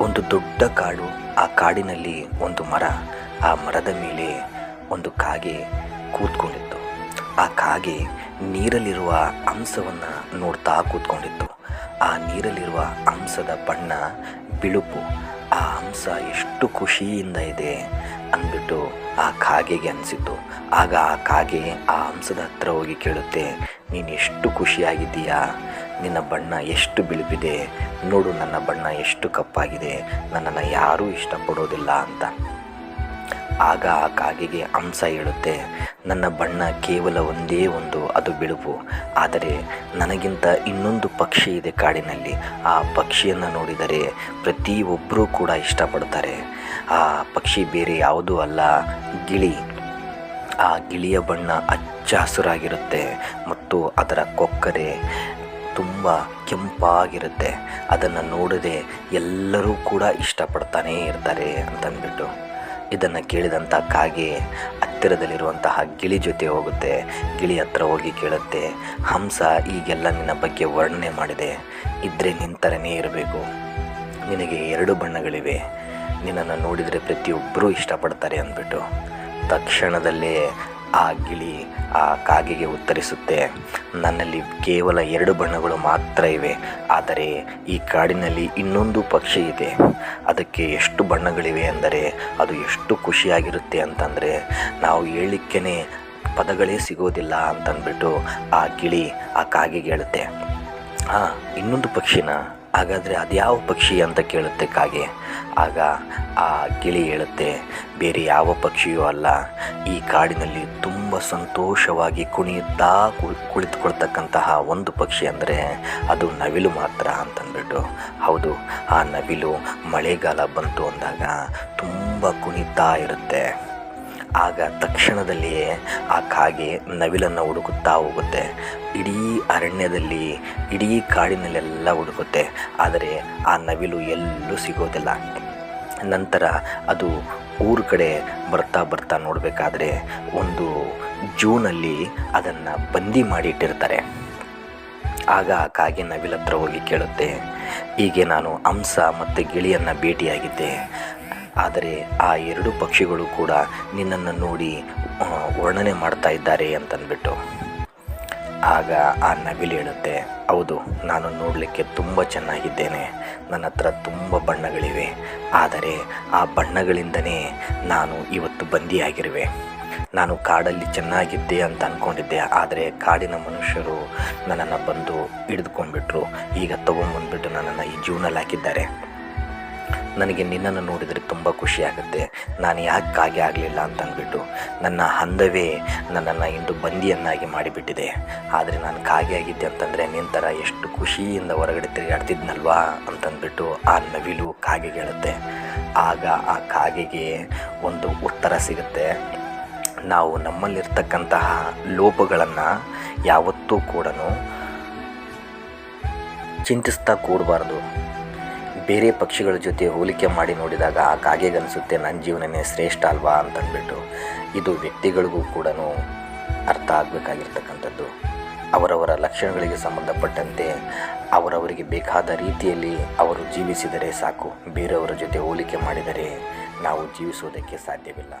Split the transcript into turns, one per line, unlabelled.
ಒಂದು ದೊಡ್ಡ ಕಾಡು. ಆ ಕಾಡಿನಲ್ಲಿ ಒಂದು ಮರ, ಆ ಮರದ ಮೇಲೆ ಒಂದು ಕಾಗೆ ಕೂತ್ಕೊಂಡಿತ್ತು. ಆ ಕಾಗೆ ನೀರಲ್ಲಿರುವ ಅಂಶವನ್ನು ನೋಡ್ತಾ ಕೂತ್ಕೊಂಡಿತ್ತು. ಆ ನೀರಲ್ಲಿರುವ ಅಂಶದ ಬಣ್ಣ ಬಿಳುಪು. ಆ ಅಂಶ ಎಷ್ಟು ಖುಷಿಯಿಂದ ಇದೆ ಅಂದ್ಬಿಟ್ಟು ಆ ಕಾಗೆಗೆ ಅನಿಸಿತು ಆಗ ಆ ಕಾಗೆ ಆ ಅಂಶದ ಹತ್ರ ಹೋಗಿ ಕೇಳುತ್ತೆ ನೀನು ಎಷ್ಟು ಖುಷಿಯಾಗಿದ್ದೀಯಾ? ನಿನ್ನ ಬಣ್ಣ ಎಷ್ಟು ಬಿಳುಪಿದೆ ನೋಡು, ನನ್ನ ಬಣ್ಣ ಎಷ್ಟು ಕಪ್ಪಾಗಿದೆ. ನನ್ನನ್ನು ಯಾರೂ ಇಷ್ಟಪಡೋದಿಲ್ಲ ಅಂತ. ಆಗ ಆ ಕಾಗೆಗೆ ಅಂಶ ಹೇಳುತ್ತೆ, ನನ್ನ ಬಣ್ಣ ಕೇವಲ ಒಂದೇ ಒಂದು, ಅದು ಬಿಳುಪು. ಆದರೆ ನನಗಿಂತ ಇನ್ನೊಂದು ಪಕ್ಷಿ ಇದೆ ಕಾಡಿನಲ್ಲಿ. ಆ ಪಕ್ಷಿಯನ್ನು ನೋಡಿದರೆ ಪ್ರತಿಯೊಬ್ಬರೂ ಕೂಡ ಇಷ್ಟಪಡ್ತಾರೆ. ಆ ಪಕ್ಷಿ ಬೇರೆ ಯಾವುದೂ ಅಲ್ಲ. ಗಿಳಿ. ಆ ಗಿಳಿಯ ಬಣ್ಣ ಹಚ್ಚ ಹಸುರಾಗಿರುತ್ತೆ ಮತ್ತು ಅದರ ಕೊಕ್ಕರೆ ತುಂಬ ಕೆಂಪಾಗಿರುತ್ತೆ. ಅದನ್ನು ನೋಡದೆ ಎಲ್ಲರೂ ಕೂಡ ಇಷ್ಟಪಡ್ತಾನೇ ಇರ್ತಾರೆ ಅಂತಂದ್ಬಿಟ್ಟು ಇದನ್ನು ಕೇಳಿದಂಥ ಕಾಗೆ ಹತ್ತಿರದಲ್ಲಿರುವಂತಹ ಗಿಳಿ ಜೊತೆ ಹೋಗುತ್ತೆ. ಗಿಳಿ ಹತ್ರ ಹೋಗಿ ಕೇಳುತ್ತೆ, ಹಂಸ, ಈಗೆಲ್ಲ ನಿನ್ನ ಬಗ್ಗೆ ವರ್ಣನೆ ಮಾಡಿದೆ. ಇದ್ದರೆ ನಿಂತರನೇ ಇರಬೇಕು. ನಿನಗೆ ಎರಡು ಬಣ್ಣಗಳಿವೆ. ನಿನ್ನನ್ನು ನೋಡಿದರೆ ಪ್ರತಿಯೊಬ್ಬರೂ ಇಷ್ಟಪಡ್ತಾರೆ ಅಂದ್ಬಿಟ್ಟು ತಕ್ಷಣದಲ್ಲೇ ಆ ಗಿಳಿ ಆ ಕಾಗೆಗೆ ಉತ್ತರಿಸುತ್ತೆ. ನನ್ನಲ್ಲಿ ಕೇವಲ ಎರಡು ಬಣ್ಣಗಳು ಮಾತ್ರ ಇವೆ. ಆದರೆ ಈ ಕಾಡಿನಲ್ಲಿ ಇನ್ನೊಂದು ಪಕ್ಷಿ ಇದೆ. ಅದಕ್ಕೆ ಎಷ್ಟು ಬಣ್ಣಗಳಿವೆ ಅಂದರೆ ಅದು ಎಷ್ಟು ಖುಷಿಯಾಗಿರುತ್ತೆ ಅಂತಂದರೆ, ನಾವು ಹೇಳಲಿಕ್ಕೇ ಪದಗಳೇ ಸಿಗೋದಿಲ್ಲ ಅಂತಂದ್ಬಿಟ್ಟು ಆ ಗಿಳಿ ಆ ಕಾಗೆಗೆ ಹೇಳುತ್ತೆ. ಹಾಂ ಇನ್ನೊಂದು ಪಕ್ಷಿನ? ಹಾಗಾದರೆ ಅದ್ಯಾವ ಪಕ್ಷಿ ಅಂತ ಕೇಳುತ್ತೆ ಕಾಗೆ? ಆಗ ಆ ಗಿಳಿ ಹೇಳುತ್ತೆ, ಬೇರೆ ಯಾವ ಪಕ್ಷಿಯೂ ಅಲ್ಲ, ಈ ಕಾಡಿನಲ್ಲಿ ತುಂಬ ಸಂತೋಷವಾಗಿ ಕುಣಿಯುತ್ತಾ ಕುಳಿ, ಕುಳಿತುಕೊಳ್ತಕ್ಕಂತಹ ಒಂದು ಪಕ್ಷಿ ಅಂದರೆ ಅದು ನವಿಲು ಮಾತ್ರ ಅಂತಂದ್ಬಿಟ್ಟು. ಹೌದು, ಆ ನವಿಲು ಮಳೆಗಾಲ ಬಂತು ಅಂದಾಗ ತುಂಬ ಕುಣಿತಾ ಇರುತ್ತೆ. ಆಗ ತಕ್ಷಣದಲ್ಲಿಯೇ ಆ ಕಾಗೆ ನವಿಲನ್ನು ಹುಡುಕುತ್ತಾ ಹೋಗುತ್ತೆ. ಇಡೀ ಅರಣ್ಯದಲ್ಲಿ, ಇಡೀ ಕಾಡಿನಲ್ಲೆಲ್ಲ ಹುಡುಕುತ್ತೆ. ಆದರೆ ಆ ನವಿಲು ಎಲ್ಲೂ ಸಿಗೋದಿಲ್ಲ. ನಂತರ ಅದು ಊರ ಕಡೆ ಬರ್ತಾ ಬರ್ತಾ ನೋಡಬೇಕಾದ್ರೆ ಒಂದು ಜೂನಲ್ಲಿ ಅದನ್ನು ಬಂದಿ ಮಾಡಿಟ್ಟಿರ್ತಾರೆ ಆಗ ಆ ಕಾಗೆ ನವಿಲ ಹತ್ರ ಹೋಗಿ ಕೇಳುತ್ತೆ, ಹೀಗೆ ನಾನು ಹಂಸ ಮತ್ತು ಗಿಳಿಯನ್ನು ಭೇಟಿಯಾಗಿದ್ದೆ. ಆದರೆ ಆ ಎರಡು ಪಕ್ಷಿಗಳು ಕೂಡ ನಿನ್ನನ್ನು ನೋಡಿ ವರ್ಣನೆ ಮಾಡ್ತಾ ಇದ್ದಾರೆ ಅಂತಂದ್ಬಿಟ್ಟು ಆಗ ಆ ನವಿಲು ಹೇಳುತ್ತೆ, ಹೌದು, ನಾನು ನೋಡಲಿಕ್ಕೆ ತುಂಬ ಚೆನ್ನಾಗಿದ್ದೇನೆ. ನನ್ನ ಹತ್ರ ತುಂಬ ಬಣ್ಣಗಳಿವೆ. ಆದರೆ ಆ ಬಣ್ಣಗಳಿಂದನೇ ನಾನು ಇವತ್ತು ಬಂದಿಯಾಗಿರುವೆ. ನಾನು ಕಾಡಲ್ಲಿ ಚೆನ್ನಾಗಿದ್ದೆ ಅಂತ ಅಂದ್ಕೊಂಡಿದ್ದೆ ಆದರೆ ಕಾಡಿನ ಮನುಷ್ಯರು ನನ್ನನ್ನು ಬಂದು ಹಿಡಿದುಕೊಂಡ್ಬಿಟ್ರು. ಈಗ ತೊಗೊಂಬಂದ್ಬಿಟ್ಟು ನನ್ನನ್ನು ಈ ಜೀವನಲ್ಲಿ ಹಾಕಿದ್ದಾರೆ. ನನಗೆ ನಿನ್ನನ್ನು ನೋಡಿದರೆ ತುಂಬ ಖುಷಿಯಾಗುತ್ತೆ ನಾನು ಯಾಕಾಗಿ ಕಾಗೆ ಆಗಲಿಲ್ಲ ಅಂತ ಅಂದ್ಬಿಟ್ಟು. ನನ್ನ ಹಂದವೇ ನನ್ನನ್ನು ಇಂದು ಬಂದಿಯನ್ನಾಗಿ ಮಾಡಿಬಿಟ್ಟಿದೆ. ಆದರೆ ನಾನು ಕಾಗೆ ಆಗಿದ್ದೆ ಅಂತಂದರೆ ನಿನ್ನ ಥರ ಎಷ್ಟು ಖುಷಿಯಿಂದ ಹೊರಗಡೆ ತಿರುಗಾಡ್ತಿದ್ನಲ್ವಾ ಅಂತಂದ್ಬಿಟ್ಟು ಆ ನವಿಲು ಕಾಗೆ ಹೇಳುತ್ತೆ ಆಗ ಆ ಕಾಗೆಗೆ ಒಂದು ಉತ್ತರ ಸಿಗುತ್ತೆ. ನಾವು ನಮ್ಮಲ್ಲಿರ್ತಕ್ಕಂತಹ ಲೋಪಗಳನ್ನು ಯಾವತ್ತೂ ಕೂಡ ಚಿಂತಿಸ್ತಾ ಕೂಡಬಾರ್ದು. ಬೇರೆ ಪಕ್ಷಿಗಳ ಜೊತೆ ಹೋಲಿಕೆ ಮಾಡಿ ನೋಡಿದಾಗ ಆ ಕಾಗೆಗನಿಸುತ್ತೆ ನನ್ನ ಜೀವನನೇ ಶ್ರೇಷ್ಠ ಅಲ್ವಾ? ಅಂತಂದ್ಬಿಟ್ಟು ಇದು ವ್ಯಕ್ತಿಗಳಿಗೂ ಕೂಡ ಅರ್ಥ ಆಗಬೇಕಾಗಿರ್ತಕ್ಕಂಥದ್ದು. ಅವರವರ ಲಕ್ಷಣಗಳಿಗೆ ಸಂಬಂಧಪಟ್ಟಂತೆ ಅವರವರಿಗೆ ಬೇಕಾದ ರೀತಿಯಲ್ಲಿ ಅವರು ಜೀವಿಸಿದರೆ ಸಾಕು. ಬೇರೆಯವರ ಜೊತೆ ಹೋಲಿಕೆ ಮಾಡಿದರೆ ನಾವು ಜೀವಿಸುವುದಕ್ಕೆ ಸಾಧ್ಯವಿಲ್ಲ.